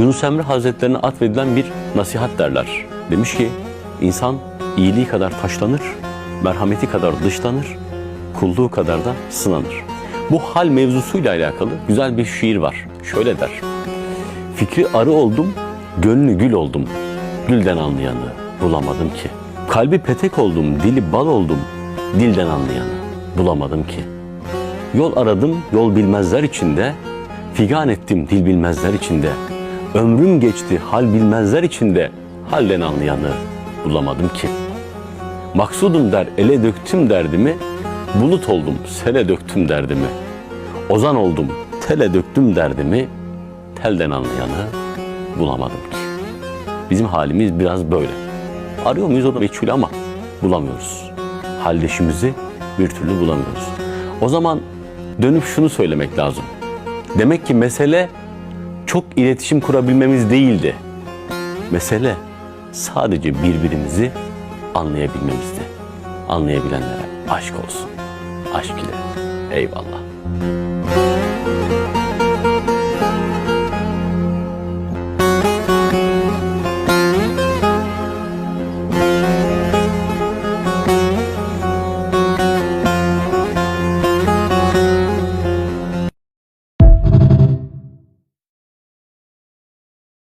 Yunus Emre Hazretlerine atfedilen bir nasihat derler. Demiş ki insan iyiliği kadar taşlanır, merhameti kadar dışlanır, kulluğu kadar da sınanır. Bu hal mevzusuyla alakalı güzel bir şiir var. Şöyle der. Fikri arı oldum, gönlü gül oldum. Gülden anlayanı bulamadım ki. Kalbi petek oldum, dili bal oldum. Dilden anlayanı bulamadım ki. Yol aradım, yol bilmezler içinde. Figan ettim dil bilmezler içinde. Ömrüm geçti hal bilmezler içinde. Halden anlayanı bulamadım ki. Maksudum der ele döktüm derdimi. Bulut oldum sele döktüm derdimi. Ozan oldum tele döktüm derdimi. Telden anlayanı bulamadım ki. Bizim halimiz biraz böyle. Arıyor muyuz o da meçhul ama bulamıyoruz. Halleşimizi bir türlü bulamıyoruz. O zaman dönüp şunu söylemek lazım. Demek ki mesele çok iletişim kurabilmemiz değildi. Mesele sadece birbirimizi anlayabilmemizdi. Anlayabilenlere aşk olsun. Aşk ile. Eyvallah.